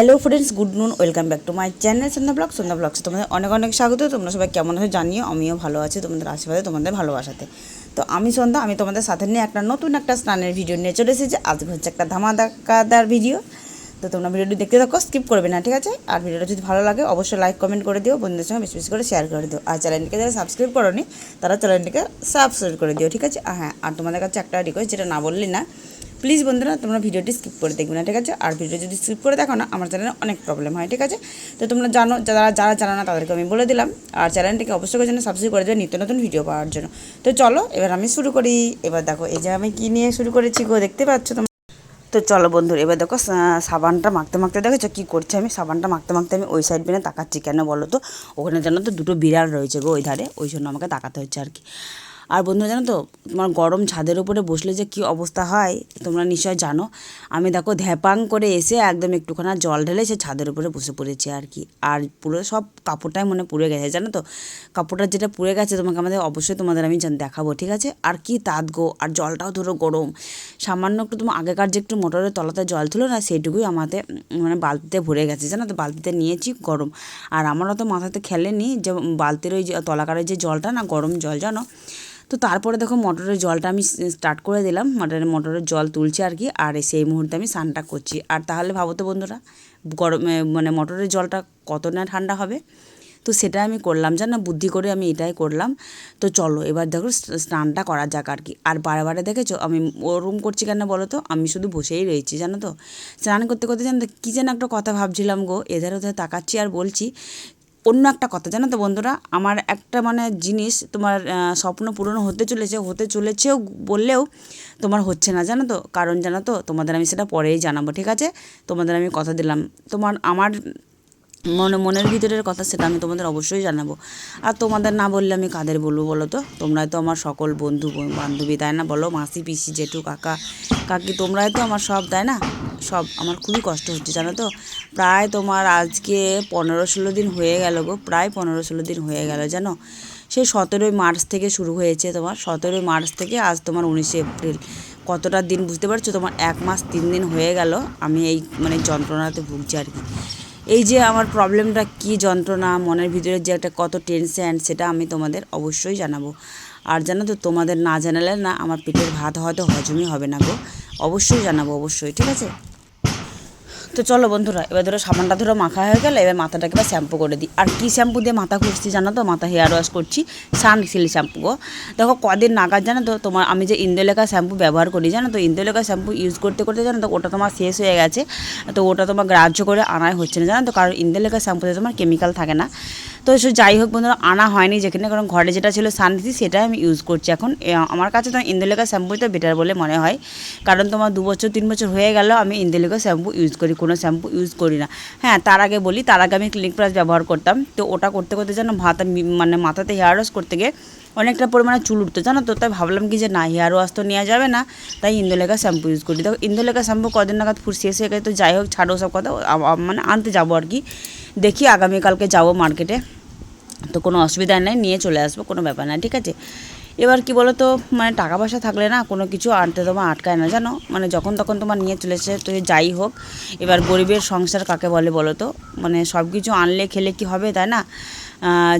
Hello friends good noon welcome back to my channel Sandhya vlog Sandhya vlogs তোমাদের অনেক অনেক স্বাগত। তোমরা সবাই কেমন আছো জানিও, আমিও ভালো আছি, তোমাদের আশীর্বাদে, তোমাদের ভালোবাসাতে। তো আমি সন্ধ্যা, আমি তোমাদের সাথে নিয়ে একটা নতুন একটা স্নানের ভিডিও নিয়ে চলে এসেছি। আজকে হচ্ছে একটা ধামাধাকাদার ভিডিও তো তোমরা ভিডিওটি দেখতে থাকো স্কিপ করবে না, ঠিক আছে? আর ভিডিওটা যদি ভালো লাগে, অবশ্যই লাইক কমেন্ট করে দিও, বন্ধুদের সঙ্গে বেশি বেশি করে শেয়ার করে দিও। আর চ্যানেলটিকে যারা সাবস্ক্রাইব করোনি, তারা চ্যানেলটিকে সাবস্ক্রাইব করে দিও, ঠিক আছে? হ্যাঁ আর তোমাদের কাছে একটা রিকোয়েস্ট যেটা না বললি না প্লিজ বন্ধুরা, তোমরা ভিডিওটি স্কিপ করে দেখবে না, ঠিক আছে? আর ভিডিও যদি স্কিপ করে দেখো না, আমার চ্যানেলে অনেক প্রবলেম হয়, ঠিক আছে? তো তোমরা জানো, যারা যারা জানো না, তাদেরকে আমি বলে দিলাম। আর চ্যানেলটিকে অবশ্যই জন্য সাবস্ক্রাইব করে দেবে নিত্য নতুন ভিডিও পাওয়ার জন্য। তো চলো, এবার আমি শুরু করি। এবার দেখো, এই যে আমি কী নিয়ে শুরু করেছি গো, দেখতে পাচ্ছ তোমরা? তো চলো বন্ধুরা, এবার দেখো সাবানটা মাখতে মাখতে দেখেছ কী করছে আমি? সাবানটা মাখতে মাখতে আমি ওই সাইড বেনে তাকাচ্ছি কেন বলো তো? ওখানে জানো তো দুটো বিড়াল রয়েছে গো, ওই ধারে, ওই জন্য আমাকে তাকাতে হচ্ছে আর কি। আর বন্ধুরা জানো তো, তোমার গরম ছাদের উপরে বসলে যে কী অবস্থা হয়, তোমরা নিশ্চয় জানো। আমি দেখো ধ্যাপাং করে এসে একদম একটুখানা জল ঢেলে সে ছাদের উপরে বসে পড়েছি আর কি। আর পুরো সব কাপড়টাই মনে পুড়ে গেছে, জানো তো? কাপড়টা যেটা পুড়ে গেছে তোমাকে আমাদের অবশ্যই তোমাদের আমি দেখাবো, ঠিক আছে? আর কি তাঁত গো, আর জলটাও ধরো গরম। সামান্য একটু তোমার আগেকার যে একটু মোটরের তলাতে জল ছিল না, সেইটুকুই আমাদের মানে বালতিতে ভরে গেছে, জানো তো? বালতিতে নিয়েছি গরম। আর আমারও তো মাথাতে খেলেনি যে বালতির ওই যে তলাকারের যে জলটা না, গরম জল, জানো? তো তারপরে দেখো মোটরের জলটা আমি স্টার্ট করে দিলাম। মোটরের মোটরের জল তুলছি আর কি। আর সেই মুহূর্তে আমি স্নানটা করছি। আর তাহলে ভাবো তো বন্ধুরা, গরমে মানে মোটরের জলটা কত না ঠান্ডা হবে? তো সেটা আমি করলাম, জানো? বুদ্ধি করে আমি এটাই করলাম। তো চলো, এবার দেখো স্নানটা করা যাক আর কি। আর বারে বারে দেখেছ, আমি ওরকম করছি কেন বলো তো? আমি শুধু বসেই রয়েছি, জানো তো? স্নান করতে করতে জানো তো, কী যেন একটা কথা ভাবছিলাম গো। এধারে ওধারে তাকাচ্ছি আর বলছি অন্য একটা কথা। জানো তো বন্ধুরা, আমার একটা মানে জিনিস তোমার স্বপ্ন পূরণ হতে চলেছে, হতে চলেছেও বললেও তোমার হচ্ছে না, জানো তো? কারণ জানো তো, তোমাদের আমি সেটা পরেই জানাব, ঠিক আছে? তোমাদের আমি কথা দিলাম। তোমার, আমার মনে, মনের ভিতরের কথা সেটা আমি তোমাদের অবশ্যই জানাব। আর তোমাদের না বললে আমি কাদের বলব বলো তো? তোমরাই তো আমার সকল বন্ধু, বান্ধবী, তাই না? বলো, মাসি, পিসি, জেঠু, কাকা, কাকি, তোমরাই তো আমার সব, তাই না? সব, আমার খুবই কষ্ট হচ্ছে, জানো তো? প্রায় তোমার আজকে পনেরো ষোলো দিন হয়ে গেল গো, প্রায় পনেরো ষোলো দিন হয়ে গেল, জানো? সেই সতেরোই মার্চ থেকে শুরু হয়েছে তোমার, সতেরোই মার্চ থেকে আজ তোমার উনিশে এপ্রিল। কতটা দিন বুঝতে পারছ? তোমার এক মাস তিন দিন হয়ে গেল, আমি এই মানে যন্ত্রণাতে ভুগছি আর কি। এই যে আমার প্রবলেমটা কি যন্ত্রণা, মনের ভিতরে যে একটা কত টেনশন সেটা আমি তোমাদের অবশ্যই জানাব। আর জানো তো, তোমাদের না জানালে না আমার পেটের ভাত হয়তো হজমই হবে না গো। অবশ্যই জানাব, অবশ্যই, ঠিক আছে? তো চলো বন্ধুরা, এবার ধরো সাবানটা ধরো মাখা হয়ে গেল, এবার মাথাটাকে এবার শ্যাম্পু করে দিই। আর কী শ্যাম্পু দিয়ে মাথা খুঁজছি জানো তো? মাথা হেয়ার ওয়াশ করছি সানসিল্ক শ্যাম্পু গো। দেখো কদিন নাগাদ জানো তো তোমার, আমি যে ইন্দোলেখা শ্যাম্পু ব্যবহার করি, জানো তো? ইন্দোলেখা শ্যাম্পু ইউজ করতে করতে জানো তো ওটা তোমার শেষ হয়ে গেছে। তো ওটা তোমার গ্রাহ্য করে আনাই হচ্ছে না, জানো তো? কারণ ইন্দোলেখা শ্যাম্পুতে তোমার কেমিক্যাল থাকে না। তো সে যাই হোক বন্ধুরা, আনা হয়নি যেখানে, কারণ ঘরে যেটা ছিল সানসি সেটাই আমি ইউজ করছি এখন। আমার কাছে তো ইন্দোলেখা শ্যাম্পুই তো বেটার বলে মনে হয়। কারণ তোমার দু বছর, তিন বছর হয়ে গেল, আমি ইন্দোলেখা শ্যাম্পু ইউজ করি। কোনো শ্যাম্পু ইউজ করি না। হ্যাঁ তার আগে বলি, তার আগে আমি ক্লিনিক প্লাস ব্যবহার করতাম। তো ওটা করতে করতে যেন ভাতা মানে মাথাতে হেয়ার ওয়াশ করতে গিয়ে অনেকটা পরিমাণে চুল উঠতো, জানো তো? তাই ভাবলাম কি যে না হেয়ার ওয়াশ তো নেওয়া যাবে না, তাই ইন্দোলেখা শ্যাম্পু ইউজ করি। দেখো ইন্দোলেখা শ্যাম্পু কদিন নাগাদ ফুর শেষ হয়ে গেছে, তো যাই হোক, ছাড়ো সব কথা মানে আনতে যাব আর কি। দেখি আগামীকালকে যাব মার্কেটে তো কোনো অসুবিধা নেই, নিয়ে চলে আসব, কোনো ব্যাপার না, ঠিক আছে? এবার কি বলো তো মানে টাকা পয়সা থাকলে না কোনো কিছু আনতে তোমার আটকায় না, জানো? মানে যখন তখন তোমার নিয়ে চলেছে তো যাই হোক। এবার গরিবের সংসার কাকে বলে বলো তো মানে সব কিছু আনলে খেলে কি হবে, তাই না?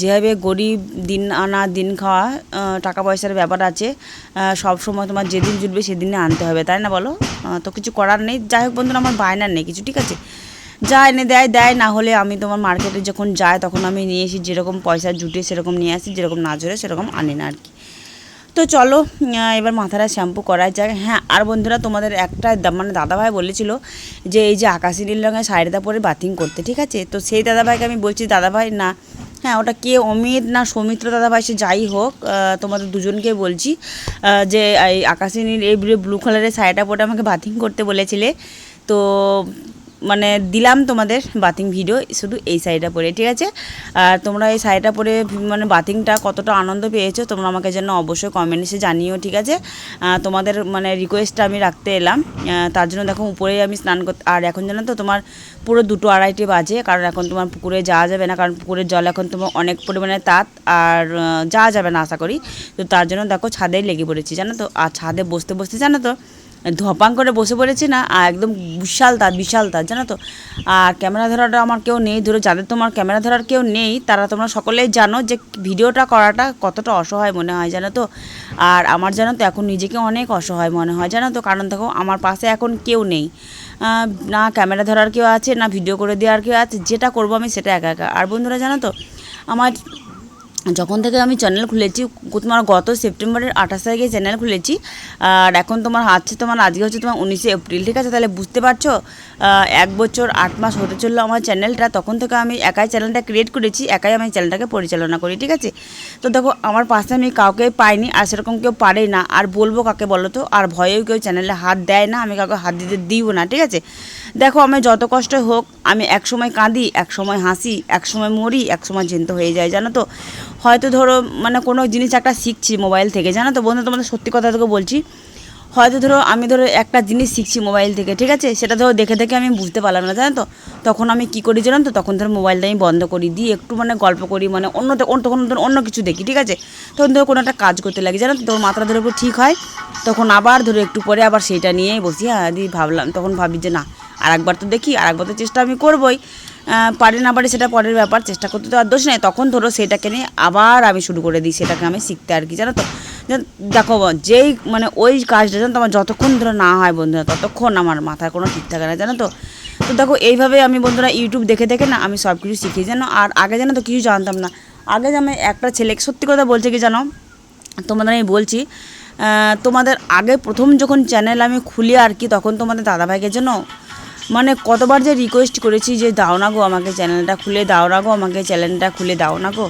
যেভাবে গরিব দিন আনা, দিন খাওয়া টাকা পয়সার ব্যাপার আছে সব সময় তোমার যেদিন জুটবে সেদিনে আনতে হবে, তাই না বলো? তো কিছু করার নেই। যাই হোক বন্ধুরা, আমার বায়নার নেই কিছু, ঠিক আছে? যা এনে দেয় দেয়, না হলে আমি তোমার মার্কেটে যখন যাই, তখন আমি নিয়ে আসি যেরকম পয়সা জুটে সেরকম নিয়ে আসি, যেরকম না জোরে সেরকম আনি না আর কি। তো চলো এবার মাথাটা শ্যাম্পু করা যাক। হ্যাঁ আর বন্ধুরা, তোমাদের একটা মানে দাদাভাই বলেছিল যে, এই যে আকাশি নীল রঙের শাড়িটা পরে বাথিং করতে, ঠিক আছে? তো সেই দাদাভাইকে আমি বলছি, দাদাভাই, না। হ্যাঁ ওটা কে? অমিত না সৌমিত্র দাদাভাই, সে যাই হোক তোমাদের দুজনকে বলছি যে, এই আকাশি নীল, এই ব্লু কালারের শাড়িটা পরে আমাকে বাথিং করতে বলেছিলে। তো মানে দিলাম তোমাদের বাতিং ভিডিও শুধু এই শাড়িটা পরে, ঠিক আছে? আর তোমরা এই শাড়িটা পরে মানে বাতিংটা কতটা আনন্দ পেয়েছ, তোমরা আমাকে যেন অবশ্যই কমেন্ট এসে জানিও, ঠিক আছে? তোমাদের মানে রিকোয়েস্টটা আমি রাখতে এলাম। তার জন্য দেখো, উপরেই আমি স্নান করতে আর এখন জানো তো, তোমার পুরো দুটো আড়াইটে বাজে, কারণ এখন তোমার পুকুরে যাওয়া যাবে না, কারণ পুকুরের জল এখন তোমার অনেক পরিমাণে তাত, আর যাওয়া যাবে না, আশা করি। তো তার জন্য দেখো ছাদেই লেগে পড়েছি, জানো তো? আর ছাদে বসতে বসতে, জানো তো ধপাং করে বসে পড়েছি না, আর একদম বিশাল তার বিশাল তার, জানো তো? আর ক্যামেরা ধরাটা আমার কেউ নেই, ধরো যাদের তোমার ক্যামেরা ধরার কেউ নেই, তারা তোমরা সকলেই জানো যে ভিডিওটা করাটা কতটা অসহায় মনে হয়, জানো তো? আর আমার জানো তো এখন নিজেকে অনেক অসহায় মনে হয়, জানো তো? কারণ দেখো, আমার পাশে এখন কেউ নেই। না ক্যামেরা ধরার কেউ আছে, না ভিডিও করে দেওয়ার কেউ আছে, যেটা করব আমি সেটা একা একা। আর বন্ধুরা জানো তো, আমার যখন থেকে আমি চ্যানেল খুলেছি, তোমার গত সেপ্টেম্বরের আঠাশ তারিখে চ্যানেল খুলেছি, আর এখন তোমার আছে তোমার, আজকে হচ্ছে তোমার উনিশে এপ্রিল ঠিক আছে? তাহলে বুঝতে পারছ? এক বছর আট মাস হতে চলল আমার চ্যানেলটা তখন থেকে আমি একাই চ্যানেলটা ক্রিয়েট করেছি, একাই আমি চ্যানেলটাকে পরিচালনা করি, ঠিক আছে? তো দেখো, আমার পাশে আমি কাউকে পাইনি, আর সেরকম কেউ পারে না। আর বলব কাকে বলো তো? আর ভয়েও কেউ চ্যানেলে হাত দেয় না, আমি কাউকে হাত দিতে দিও না, ঠিক আছে? দেখো আমি যত কষ্ট হোক, আমি এক সময় কাঁদি এক সময় হাসি এক সময় মরি এক সময় চিন্ত হয়ে যায় জানো তো? হয়তো ধরো মানে কোনো জিনিস একটা শিখছি মোবাইল থেকে, জানো তো? বন্ধু, তোমাদের সত্যি কথা তোকে বলছি। হয়তো ধরো, আমি ধরো একটা জিনিস শিখছি মোবাইল থেকে, ঠিক আছে? সেটা ধরো দেখে দেখে আমি বুঝতে পারলাম না, জানো তো? তখন আমি কি করি জানো তো? তখন ধরো মোবাইলটা আমি বন্ধ করি, দিয়ে একটু মানে গল্প করি মানে অন্য তখন ধরো অন্য কিছু দেখি, ঠিক আছে? তখন ধরো কোনো একটা কাজ করতে লাগি, জানো তো? তোর ধরো একটু ঠিক হয়, তখন আবার ধরো একটু পরে আবার সেইটা নিয়েই বসি হ্যাঁ দিয়ে ভাবলাম, তখন ভাবি যে না আর একবার তো দেখি আর একবার তো চেষ্টা আমি করবোই। পারি না পারি সেটা পরের ব্যাপার, চেষ্টা করতে তো আর দোষ নেই। তখন ধরো সেটাকে নিয়ে আবার আমি শুরু করে দিই, সেটাকে আমি শিখতে আর কি, জানো তো? দেখো, যেই মানে ওই কাজটা জানো তো আমার যতক্ষণ ধরো না হয় বন্ধুরা, ততক্ষণ আমার মাথায় কোনো ঠিক থাকে না, জানো তো? তো দেখো, এইভাবে আমি বন্ধুরা ইউটিউব দেখে দেখে না আমি সব কিছু শিখি, জানো? আর আগে জানো তো কিছু জানতাম না। আগে যে আমি একটা ছেলে সত্যি কথা বলছে কি জানো? তোমাদের আমি বলছি তোমাদের আগে প্রথম যখন চ্যানেল আমি খুলি আর কি, তখন তোমাদের দাদাভাইকে জন্য মানে কতবার যে রিকোয়েস্ট করেছি যে দাও না গো আমাকে চ্যানেলটা খুলে দাও না গো, আমাকে চ্যানেলটা খুলে দাও না গো।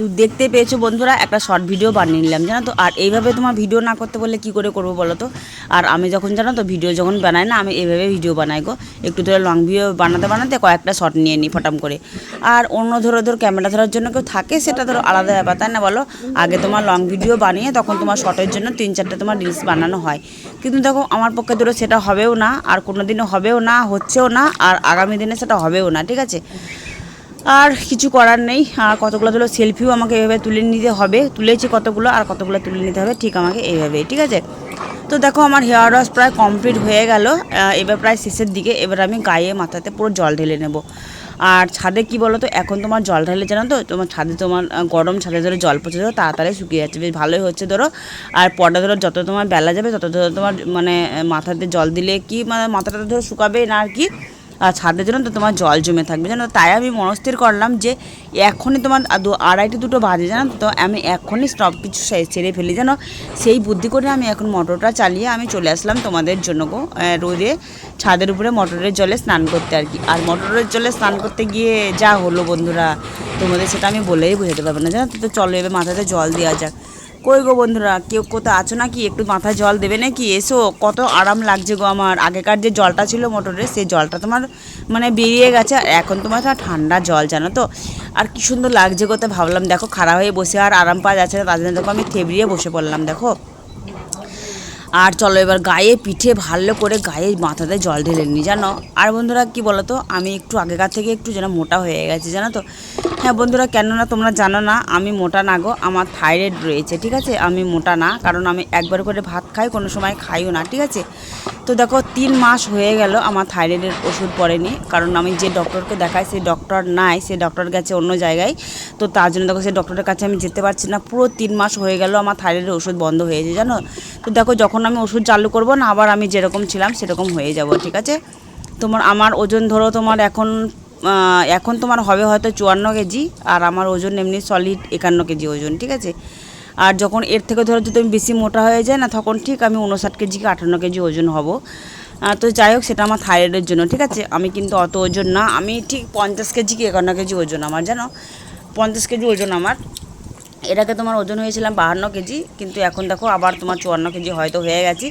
দেখতে পেয়েছ বন্ধুরা, একটা শর্ট ভিডিও বানিয়ে নিলাম, জানো তো? আর এইভাবে তোমার ভিডিও না করতে বললে কি করে করব বলো তো? আর আমি যখন, জানো তো ভিডিও যখন বানাই না, আমি এইভাবে ভিডিও বানাই গো। একটু ধরে লং ভিডিও বানাতে বানাতে কয়েকটা শর্ট নিয়ে নিই ফটাম করে। আর অন্য ধরো ধরো ক্যামেরা ধরার জন্য কেউ থাকে, সেটা ধরো আলাদা ব্যাপার, তাই না বলো? আগে তোমার লং ভিডিও বানিয়ে তখন তোমার শর্টের জন্য তিন, চারটে তোমার রিলস বানানো হয়। কিন্তু দেখো, আমার পক্ষে ধরো সেটা হবেও না, আর কোনো দিনও হবেও না, হচ্ছেও না, আর আগামী দিনে সেটা হবেও না, ঠিক আছে? আর কিছু করার নেই। আর কতগুলো ধরো সেলফিও আমাকে এভাবে তুলে নিতে হবে। তুলেছি কতগুলো, আর কতগুলো তুলে নিতে হবে, ঠিক আমাকে এইভাবেই ঠিক আছে? তো দেখো আমার হেয়ার ওয়াশ প্রায় কমপ্লিট হয়ে গেল। এবার প্রায় শেষের দিকে এবার আমি গায়ে, মাথাতে পুরো জল ঢেলে নেব। আর ছাদে কি বলো তো, এখন তোমার জল ঢালে জানো তো, তোমার ছাদে তোমার গরম ছাদে ধরো জল পচে ধরো তাড়াতাড়ি শুকিয়ে যাচ্ছে, বেশ ভালোই হচ্ছে ধরো। আর পরে ধরো যত তোমার বেলা যাবে, তত ধরো তোমার মানে মাথাতে জল দিলে কি মানে মাথাটা ধরো শুকাবে না আর কি। আর ছাদের জন্য তো তোমার জল জমে থাকবে, জানো তাই আমি মনস্থির করলাম যে এখনই তোমার দু- আড়াইটে দুটো বাজে, জানো তো? আমি এখনই সব কিছু ছেড়ে ফেলি, জানো সেই বুদ্ধি করে আমি এখন মোটরটা চালিয়ে আমি চলে আসলাম তোমাদের জন্য গো রোদে ছাদের উপরে মোটরের জলে স্নান করতে আর কি আর মোটরের জলে স্নান করতে গিয়ে যা হলো বন্ধুরা, তোমাদের সেটা আমি বলেই বোঝাতে পারব না, জানো? তো চলো এবার মাথাতে জল দেওয়া যাক কই গো বন্ধুরা, কেউ কোথাও আছো নাকি? একটু মাথায় জল দেবে নাকি? এসো, কত আরাম লাগছে গো আমার। আগেকার যে জলটা ছিল মোটরে সেই জলটা তোমার মানে বেরিয়ে গেছে। আর এখন তোমার ঠান্ডা জল, জানো তো? আর কি সুন্দর লাগছে গো তো ভাবলাম, দেখো খারাপ হয়ে বসে আর আরাম পাওয়া যাচ্ছে না, তার জন্য দেখো আমি থেবড়িয়ে বসে পড়লাম, দেখো। আর চলো এবার গায়ে পিঠে ভালো করে গায়ে মাথাতে জল ঢেলে নি জানো? আর বন্ধুরা, কি বলো তো আমি একটু আগেকার থেকে একটু যেন মোটা হয়ে গেছি, জানো তো? হ্যাঁ বন্ধুরা কেন না তোমরা জানো না, আমি মোটা না গো, আমার থাইরয়েড রয়েছে, ঠিক আছে? আমি মোটা না, কারণ আমি একবার করে ভাত খাই, কোনো সময় খাইও না, ঠিক আছে? তো দেখো, তিন মাস হয়ে গেল আমার থাইরয়েডের ওষুধ পড়েনি, কারণ আমি যে ডক্টরকে দেখাই সেই ডক্টর নাই সেই ডক্টর গেছে অন্য জায়গায়। তো তার জন্য দেখো সেই ডক্টরের কাছে আমি যেতে পারছি না, পুরো তিন মাস হয়ে গেল আমার থাইরয়েডের ওষুধ বন্ধ হয়েছে, জানো? তো দেখো, যখন আমি ওষুধ চালু করব না, আবার আমি যেরকম ছিলাম সেরকম হয়ে যাব, ঠিক আছে? তোমার, আমার ওজন ধরো তোমার এখন এখন তোমার হবে হয়তো চুয়ান্ন কেজি, আর আমার ওজন এমনি সলিড একান্ন কেজি ওজন, ঠিক আছে? আর যখন এর থেকে ধরো যদি আমি বেশি মোটা হয়ে যায় না, তখন ঠিক আমি উনষাট কেজি কি আটান্ন কেজি ওজন হব। তো যাই হোক, সেটা আমার থাইরয়েডের জন্য, ঠিক আছে? আমি কিন্তু অত ওজন না, আমি ঠিক পঞ্চাশ কেজি কি একান্ন কেজি ওজন আমার, জানো? পঞ্চাশ কেজি ওজন আমার। এর আগে তোমার ওজন হয়েছিলাম বাহান্ন কেজি, কিন্তু এখন দেখো আবার তোমার চুয়ান্ন কেজি হয়তো হয়ে গেছি।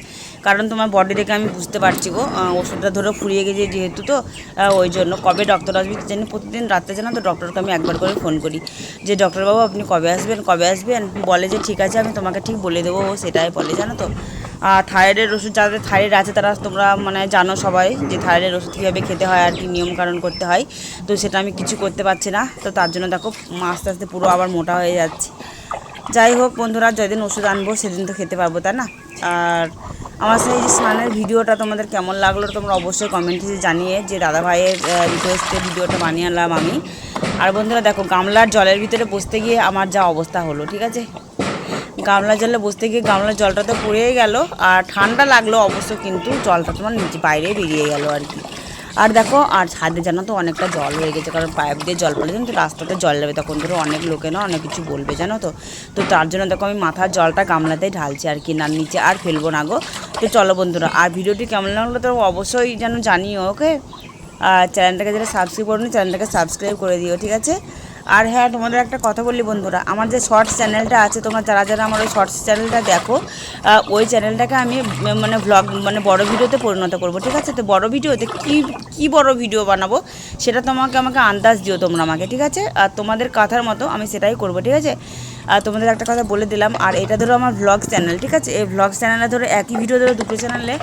কারণ তোমার বডি দেখে আমি বুঝতে পারছি গো ওষুধটা ধরো ফুরিয়ে গেছে যেহেতু তো ওই জন্য। কবে ডক্টর আসবে জানি, প্রতিদিন রাত্রে জানো তো ডক্টরকে আমি একবার করে ফোন করি। যে, ডক্টরবাবু, আপনি কবে আসবেন কবে আসবেন? বলে যে, ঠিক আছে, আমি তোমাকে ঠিক বলে দেবো ও, সেটাই বলে, জানো তো। আর থাইরয়েডের ওষুধ যাদের থাইরয়েড আছে, তারা তোমরা মানে জানো সবাই যে থাইরয়েডের ওষুধ কীভাবে খেতে হয় আর কি নিয়মকানুন করতে হয়। তো সেটা আমি কিছু করতে পারছি না। তো তার জন্য দেখো, আস্তে আস্তে পুরো আবার মোটা হয়ে যাচ্ছে। যাই হোক বন্ধুরা, যেদিন ওষুধ আনব, সেদিন তো খেতে পারব, তাই না? আর আমার সেই যে স্নানের ভিডিওটা তোমাদের কেমন লাগল তোমরা অবশ্যই কমেন্টে জানিয়ে যে দাদা ভাইয়ের রিকোয়েস্টে ভিডিওটা বানিয়ে আনলাম আমি। আর বন্ধুরা দেখো, গামলার জলের ভিতরে বসতে গিয়ে আমার যা অবস্থা হলো, ঠিক আছে? গামলা জলে বসতে গিয়ে গামলার জলটা তো পড়েই গেল, আর ঠান্ডা লাগল অবশ্য কিন্তু জলটা তোমার নিচে বাইরে বেরিয়ে গেল আর কি। আর দেখো, আর ছাদে জানো তো অনেকটা জল হয়ে গেছে, কারণ পাইপ দিয়ে জল পড়ে জানো তো রাস্তাতে জল যাবে তখন ধরো অনেক লোকে না অনেক কিছু বলবে, জানো তো। তো তার জন্য দেখো আমি মাথার জলটা গামলাতেই ঢালছি আর কি, না নিচে আর ফেলব না গো। তো চলো বন্ধুরা, আর ভিডিওটি কেমন লাগল তো অবশ্যই যেন জানিও ওকে আর চ্যানেলটাকে যেটা সাবস্ক্রাইব করুন, চ্যানেলটাকে সাবস্ক্রাইব করে দিও, ঠিক আছে? আর হ্যাঁ তোমাদের একটা কথা বললি বন্ধুরা, আমার যে শর্টস চ্যানেলটা আছে, তোমরা যারা যারা আমার ওই শর্টস চ্যানেলটা দেখো ওই চ্যানেলটাকে আমি মানে ব্লগ মানে বড় ভিডিওতে পরিণত করব, ঠিক আছে? তো বড় ভিডিওতে কি কি বড় ভিডিও বানাবো, সেটা তোমাকে আমাকে আন্দাজ দিও তোমরা আমাকে, ঠিক আছে? আর তোমাদের কথার মতো আমি সেটাই করব, ঠিক আছে? আর তোমাদের একটা কথা বলে দিলাম, আর এটা ধরো আমার ভ্লগ চ্যানেল ঠিক আছে? এই ভ্লগ চ্যানেলে ধরো একই ভিডিও ধরো দুটো চ্যানেলে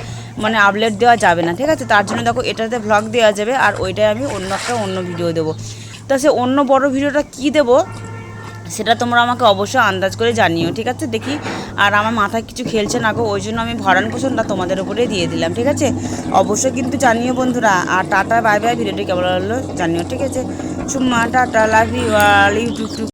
মানে আপলোড দেওয়া যাবে না, ঠিক আছে? তার জন্য দেখো এটাতে ভ্লগ দেওয়া যাবে, আর ওইটাই আমি অন্য একটা অন্য ভিডিও দেবো। তো সে অন্য বড় ভিডিওটা কি দেব, সেটা তোমরা আমাকে অবশ্যই আন্দাজ করে জানিও, ঠিক আছে? দেখি, আর আমার মাথায় কিছু খেলছে না গো, ওই জন্য আমি ভরণ পোষণটা তোমাদের উপরে দিয়ে দিলাম, ঠিক আছে? অবশ্যই কিন্তু জানিও বন্ধুরা, আর টাটা, বাই বাই, ভিডিওটি কেমন হলো জানিও, ঠিক আছে? চুম্মা টাটা, লাভ ইউ ইউটিউব